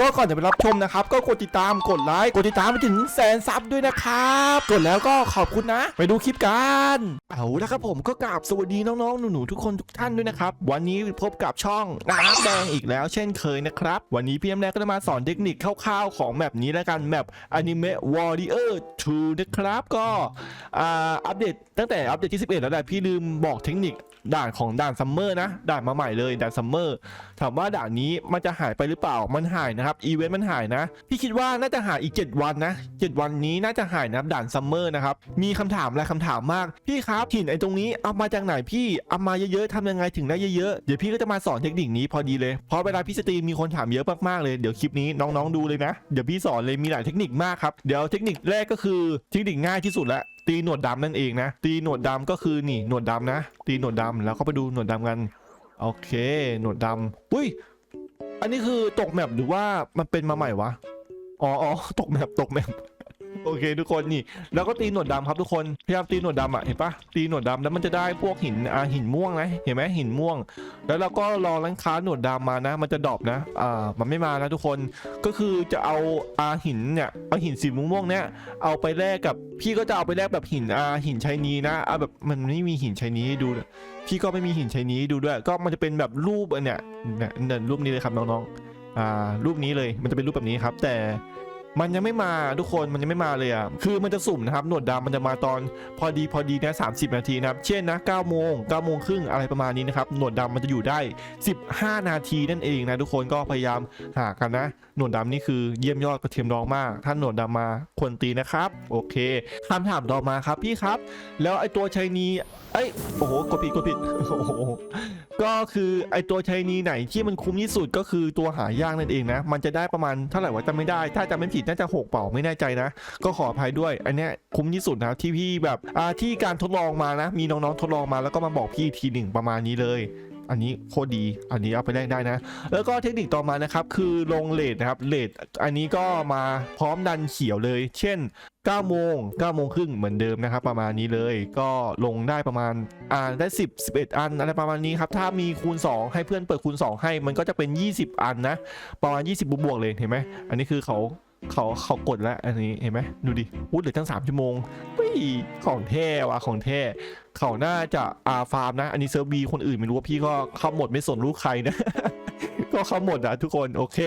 ก็ก่อนจะไปรับชมนะครับ ก็กดติดตามกดไลค์กดติดตามไปถึงแสนซับด้วยนะครับ กดแล้วก็ขอบคุณนะ ไปดูคลิปกันเอาละครับผมก็กราบสวัสดีน้องๆหนูๆทุกคนทุกท่านด้วยนะครับ วันนี้พบกับช่องน้ำแดงอีกแล้ว เช่นเคยนะครับ วันนี้พี่แอมแดงก็จะมาสอนเทคนิคคร่าวๆของแมปนี้แล้วกันแมป Anime Warrior 2นะครับก็อ่าอัปเดตตั้งแต่อัปเดตที่ 11 แล้วแหละพี่ลืมบอกเทคนิค ด่านของด่านซัมเมอร์นะด่านมาใหม่เลยด่านซัมเมอร์ถามว่าด่านนี้มันจะหายไปหรือเปล่ามันหายนะครับอีเวนต์มันหายนะพี่คิดว่าน่าจะหายอีก 7 วันนะ 7 วันนี้น่าจะหายนะด่านซัมเมอร์นะครับมีคำถามหลายคำถามมากพี่ครับหินไอ้ตรงนี้เอามาจากไหนพี่เอามาเยอะๆทำยังไงถึงได้เยอะๆเดี๋ยวพี่ก็จะมาสอนเทคนิคนี้พอดีเลยเพราะเวลาพี่สตรีมมีคนถามเยอะมากๆเลยเดี๋ยวคลิปนี้น้องๆดูเลยนะ เดี๋ยวพี่สอนเลยมีหลายเทคนิคมากครับเดี๋ยวเทคนิคแรกก็คือเทคนิคง่ายที่สุดละ ตีหนวดดำนั่นเองนะ ตีหนวดดำก็คือนี่หนวดดำนะ ตีหนวดดำแล้วก็ไปดูหนวดดำกันโอเคหนวดดำอุ้ยอันนี้คือตกแมปหรือว่ามันเป็นมาใหม่วะอ๋ออ๋อตกแมปตกแมป โอเคทุกคนนี่ แล้วก็ตีหนวดดำครับทุกคนพยายามตีหนวดดำอะเห็นปะตีหนวดดำแล้วมันจะได้พวกหินอ่าหินม่วงนะเห็นไหมหินม่วง แล้วเราก็รอร้านค้าหนวดดำมานะ มันจะดรอปนะอ่ามันไม่มานะทุกคนก็คือจะเอาอาหินเนี่ยเอาหินสีม่วงๆเนี่ยเอาไปแลกกับพี่ก็จะเอาไปแลกแบบหินอาหินชายนีนะเอาแบบมันไม่มีหินชายนีให้ดูพี่ก็ไม่มีหินชายนีให้ดูด้วย ก็มันจะเป็นแบบรูปอันเนี่ยเนี่ยเนี่ยรูปนี้เลยครับน้องๆอ่ารูปนี้เลยมันจะเป็นรูปแบบนี้ครับ แต่ มันยังไม่มาทุกคนมันยังไม่มาเลยอะคือมันจะสุ่มนะครับหนวดดำมันจะมาตอนพอดีพอดีนะ30นาทีนะครับเช่นนะ9โมง9โมงครึ่งอะไรประมาณนี้นะครับหนวดดำมันจะอยู่ได้ 15 นาทีนั่นเองนะทุกคนก็พยายามหากันนะ หนวดดำนี่คือเยี่ยมยอดกระเทียมดองมากถ้าหนวดดำมาควรตีนะครับโอเคคำถามต่อมาครับพี่ครับ แล้วไอตัวชัยนีเอ้ยโอ้โหกดผิดกดผิดโอ้โหก็คือไอตัวชัยนีไหนที่มันคุ้มที่สุดก็คือตัวหายากนั่นเองนะ มันจะได้ประมาณเท่าไหร่วะจำไม่ได้ ถ้าจำไม่ผิดน่าจะหกเป่าไม่แน่ใจนะ ก็ขออภัยด้วย อันเนี้ยคุ้มที่สุดนะที่พี่แบบอ่าที่การทดลองมานะ มีน้องๆทดลองมาแล้วก็มาบอกพี่ทีหนึ่งประมาณนี้เลยอันนี้โคตรดี อันนี้เอาไปแลกได้นะ แล้วก็เทคนิคต่อมานะครับ คือลงเลทนะครับ เลทอันนี้ก็มาพร้อมดันเขียวเลย เช่น9โมง9โมงครึ่งเหมือนเดิมนะครับ ประมาณนี้เลย ก็ลงได้ประมาณอ่าได้ 10 11 อันอะไรประมาณนี้ครับ ถ้ามีคูณ 2 ให้เพื่อนเปิดคูณ 2 ให้ มันก็จะเป็น 20 อันนะ ประมาณ 20 บวกๆเลย เห็นไหม อันนี้คือเขา เขาเขากดแล้วอันนี้เห็นไหมดูดิพูดเหลือตั้งสามชั่วโมงวิของแท้ว่ะของแท้เขาน่าจะอาฟาร์มนะ อันนี้เซิร์ฟบีคนอื่นไม่รู้ว่าพี่ก็เข้าหมดไม่สนลูกใครนะ ก็เข้าหมดอะทุกคนโอเค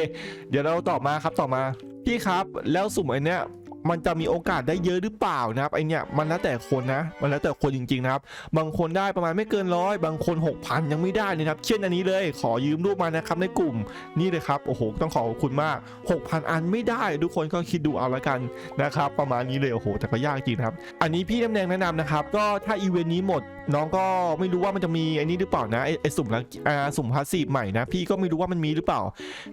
เดี๋ยวเราต่อมาครับต่อมาพี่ครับแล้วสุ่มไอเนี้ย มันจะมีโอกาสได้เยอะหรือเปล่านะครับไอเนี้ยมันแล้วแต่คนนะ มันแล้วแต่คนจริงๆนะครับ บางคนได้ประมาณไม่เกินร้อยบางคน 6,000 ยังไม่ได้เลยนะครับ เช่นอันนี้เลยขอยืมรูปมานะครับในกลุ่มนี่เลยครับโอ้โหต้องขอขอบคุณมาก 6,000 อันไม่ได้ทุกคนก็คิดดูเอาละกันนะครับ ประมาณนี้เลยโอ้โหแต่ก็ยากจริงครับ อันนี้พี่น้ำแดงแนะนำนะครับ ก็ถ้าอีเวนต์นี้หมดน้องก็ไม่รู้ว่ามันจะมีไอ้นี้หรือเปล่านะไอ้ไอสุ่มลักอ่าสุ่มพาสซีฟใหม่นะพี่ก็ไม่รู้ว่ามันมีหรือเปล่า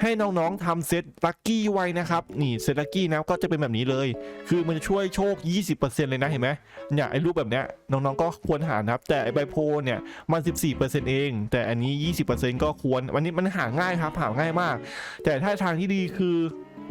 ให้น้องๆทำเซตลัคกี้ไว้นะครับนี่เซตลัคกี้นะก็จะเป็นแบบนี้เลยคือมันจะช่วยโชค 20%เลยนะเห็นไหมเนี่ยไอ้รูปแบบเนี้ยน้องๆก็ควรหานะครับ แต่ไอ้ใบโพลเนี่ยมัน14%เอง แต่อันนี้ 20%ก็ควรวันนี้มันหาง่ายครับหาง่ายมาก แต่ถ้าทางที่ดีคือ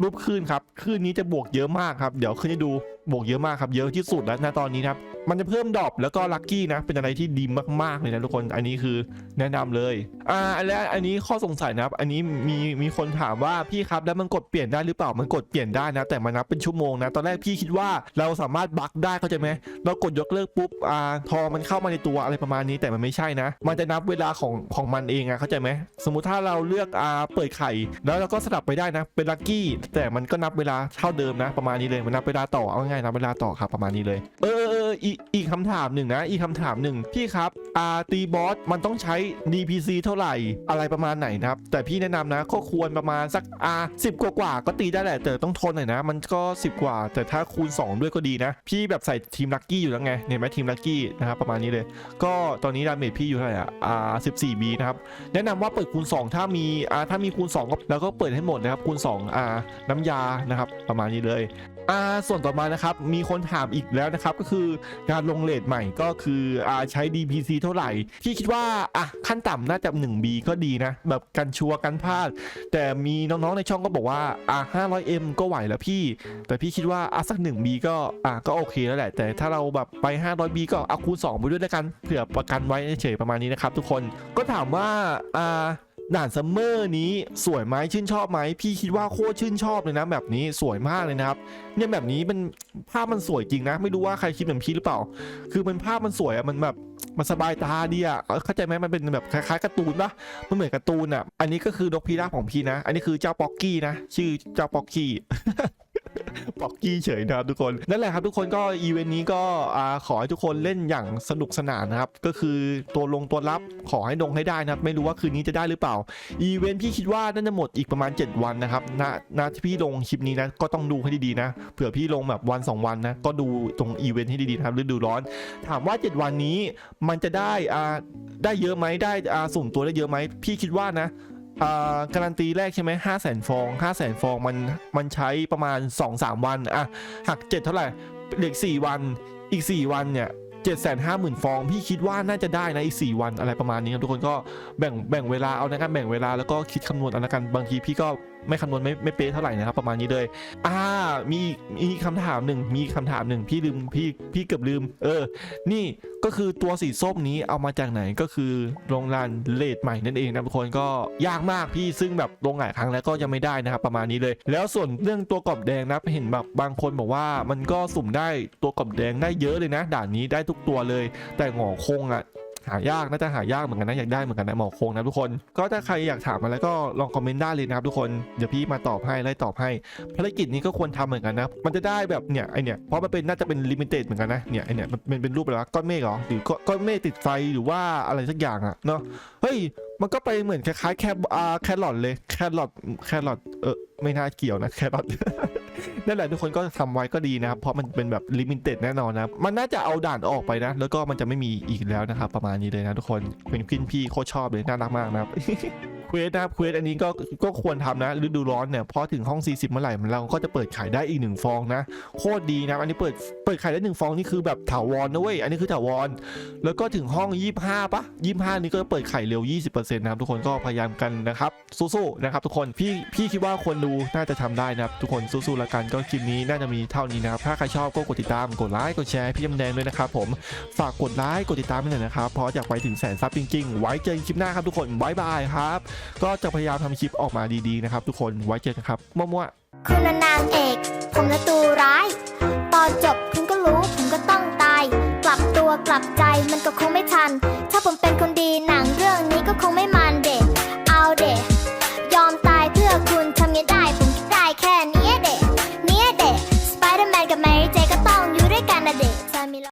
รูปคลื่นครับคลื่นนี้จะบวกเยอะมากครับ เดี๋ยวขึ้นให้ดู บวกเยอะมากครับ เยอะที่สุดแล้วนะตอนนี้นะครับมันจะเพิ่มดรอปแล้วก็ลัคกี้นะ เป็นอะไรที่ดีมากๆเลยนะทุกคนอันนี้คือแนะนำเลยอ่าและอันนี้ข้อสงสัยนะครับ อันนี้มีมีคนถามว่าพี่ครับแล้วมันกดเปลี่ยนได้หรือเปล่ามันกดเปลี่ยนได้นะ แต่มันนับเป็นชั่วโมงนะตอนแรกพี่คิดว่าเราสามารถบั๊กได้เข้าใจไหมเรากดยกเลิกปุ๊บอ่าทอมันเข้ามาในตัวอะไรประมาณนี้แต่มันไม่ใช่นะ มันจะนับเวลาของของมันเองอะเข้าใจไหมสมมุติถ้าเราเลือกอ่าเปิดไข่ แล้วเราก็สลับไปได้นะ เป็นลัคกี้แต่มันก็นับเวลาเท่าเดิมนะ ประมาณนี้เลยมันนับเวลาต่อเอางายนับเวลาต่อครับประมาณนี้เลย เออเอออีกอีกคำถามหนึ่งนะ อีกคำถามหนึ่งพี่ครับอาตีบอสมันต้องใช้ DPC เท่าไหร่อะไรประมาณไหนนะครับ แต่พี่แนะนำนะก็ควรประมาณสักอาสิบกว่ากว่าก็ตีได้แหละแต่ต้องทนหน่อยนะ มันก็10กว่า แต่ถ้าคูณ 2 ด้วยก็ดีนะ พี่แบบใส่ทีมลัคกี้อยู่แล้วไงเห็นไหมทีมลัคกี้นะครับประมาณนี้เลย ก็ตอนนี้ดาเมจพี่อยู่เท่าไหร่อะอ่า14 B นะครับแนะนำว่าเปิดคูณ 2 ถ้ามีอ่าถ้ามีคูณ2ก็แล้วก็เปิดให้หมดนะครับคูณ2อ่าน้ำยานะครับประมาณนี้เลย อ่าส่วนต่อมานะครับมีคนถามอีกแล้วนะครับก็คือการลงเลทใหม่ก็คืออ่าใช้ DPC เท่าไหร่พี่คิดว่าอะขั้นต่ำน่าจะ 1B ก็ดีนะ แบบกันชัวร์กันพลาด แต่มีน้องๆในช่องก็บอกว่าอะ 500M ก็ไหวแล้วพี่ แต่พี่คิดว่าอะสัก 1B ก็อะก็โอเคแล้วแหละ แต่ถ้าเราแบบไป 500B ก็เอาคูณ2ไปด้วยแล้วกันเผื่อประกันไว้เฉยประมาณนี้นะครับทุกคนก็ถามว่าอ่า ด่านซัมเมอร์นี้สวยไหมชื่นชอบไหมพี่คิดว่าโคตรชื่นชอบเลยนะแบบนี้สวยมากเลยนะครับเนี่ยแบบนี้มันภาพมันสวยจริงนะ ไม่รู้ว่าใครคิดเหมือนพี่หรือเปล่า คือมันภาพมันสวยอะมันแบบมันสบายตาดีอะเข้าใจไหมมันเป็นแบบคล้ายๆการ์ตูนปะมันเหมือนการ์ตูนอะอันนี้ก็คือนกพิราบของพี่นะ อันนี้คือเจ้าป๊อกกี้นะ ชื่อเจ้าป๊อกกี้ ป๊อกกี้เฉยนะครับทุกคนนั่นแหละครับทุกคนก็อีเวนต์นี้ก็ขอให้ทุกคนเล่นอย่างสนุกสนานนะครับก็คือตัวลงตัวรับขอให้ลงให้ได้นะครับไม่รู้ว่าคืนนี้จะได้หรือเปล่าอีเวนต์พี่คิดว่าน่าจะหมดอีกประมาณ 7 วันนะครับณณที่พี่ลงคลิปนี้นะก็ต้องดูให้ดีๆนะเผื่อพี่ลงแบบวัน 2 วันนะก็ดูตรงอีเวนต์ให้ดีๆนะครับฤดูร้อน ถามว่า 7 วันนี้มันจะได้อ่าได้เยอะไหมได้อ่าสุ่มตัวได้เยอะไหมพี่คิดว่านะ อ่าการันตีแรกใช่ไหมห้าแสนฟองห้าแสนฟองมันมันใช้ประมาณ 2-3 วันอะหัก 7 เท่าไหร่เหลือ4วันอีก 4 วันเนี่ยเจ็ดแสนห้าหมื่นฟอง พี่คิดว่าน่าจะได้นะอีก 4 วันอะไรประมาณนี้ครับทุกคนก็แบ่งแบ่งเวลาเอานะครับแบ่งเวลาแล้วก็คิดคำนวณเอาละกันบางทีพี่ก็ไม่คำนวณไม่ไม่เป๊ะเท่าไหร่นะครับ ประมาณนี้เลย อ่า มีมีคำถามหนึ่งมีคำถามหนึ่งพี่ลืมพี่พี่เกือบลืม เออ นี่ก็คือตัวสีส้มนี้เอามาจากไหนก็คือโรงงานเลดใหม่นั่นเองนะทุกคนก็ยากมากพี่ซึ่งแบบลงหลายครั้งแล้วก็ยังไม่ได้นะครับประมาณนี้เลย แล้วส่วนเรื่องตัวกรอบแดงนะเห็นแบบบางคนบอกว่ามันก็สุ่มได้ตัวกรอบแดงได้เยอะเลยนะ ด่านนี้ได้ทุกตัวเลย แต่หงอคงอะ หายากน่าจะหายากเหมือนกันนะอยากได้เหมือนกันนะหมอคงนะทุกคน ก็ถ้าใครอยากถามอะไรก็ลองคอมเมนต์ได้เลยนะครับทุกคนเดี๋ยวพี่มาตอบให้ไล่ตอบให้ภารกิจนี้ก็ควรทำเหมือนกันนะ มันจะได้แบบเนี่ยไอเนี่ยเพราะมันเป็นน่าจะเป็นลิมิเต็ดเหมือนกันนะเนี่ยไอเนี่ยมันเป็นเป็นรูปอะไรวะก้อนเมฆเหรอหรือก้อนเมฆติดไฟหรือว่าอะไรสักอย่างอะเนาะเฮ้ยมันก็ไปเหมือนคล้ายๆแคอ่าแครอทเลยแครอทแครอทเออไม่น่าเกี่ยวนะแครอท นั่นแหละทุกคนก็ทำไว้ก็ดีนะครับเพราะมันเป็นแบบลิมิเต็ดแน่นอนนะมันน่าจะเอาด่านออกไปนะ แล้วก็มันจะไม่มีอีกแล้วนะครับประมาณนี้เลยนะทุกคนเป็นขึ้นพี่โคตรชอบเลยน่ารักมากนะครับ เควสนะครับเควสอันนี้ก็ก็ควรทำนะฤดูร้อนเนี่ยพราะถึงห้อง 40 เมื่อไหร่มันเราก็จะเปิดขายได้อีกหนึ่งฟองนะโคตรดีนะอันนี้เปิดเปิดขายได้หนึ่งฟองนี่คือแบบถาวรนะเว้ยอันนี้คือถาวรแล้วก็ถึงห้อง 25ปะ25 นี้ก็เปิดไข่เร็ว 20%นะครับทุกคนก็พยายามกันนะครับสู้ๆนะครับทุกคนพี่พี่คิดว่าคนดูน่าจะทำได้นะครับทุกคนสู้ๆแล้วกันก็คลิปนี้น่าจะมีเท่านี้นะครับถ้าใครชอบก็กดติดตามกดไลค์กดแชร์พี่ยำแดงด้วยนะครับผมฝากกดไลค์กดติดตามให้หน่อยนะครับเพราะอยากไปถึงแสนซับจริงๆ ไว้เจอกันคลิปหน้าครับทุกคนบ๊ายบายครับก็จะพยายามทำคลิปออกมาดีๆนะครับทุกคนไว้เจอกันครับมั่วๆคุณนางเอก ผมละตูร้าย ตอนจบคุณก็รู้ผมก็ต้องตาย กลับตัวกลับใจมันก็คงไม่ทัน ถ้าผมเป็นคนดีหนังเรื่องนี้ก็คงไม่มา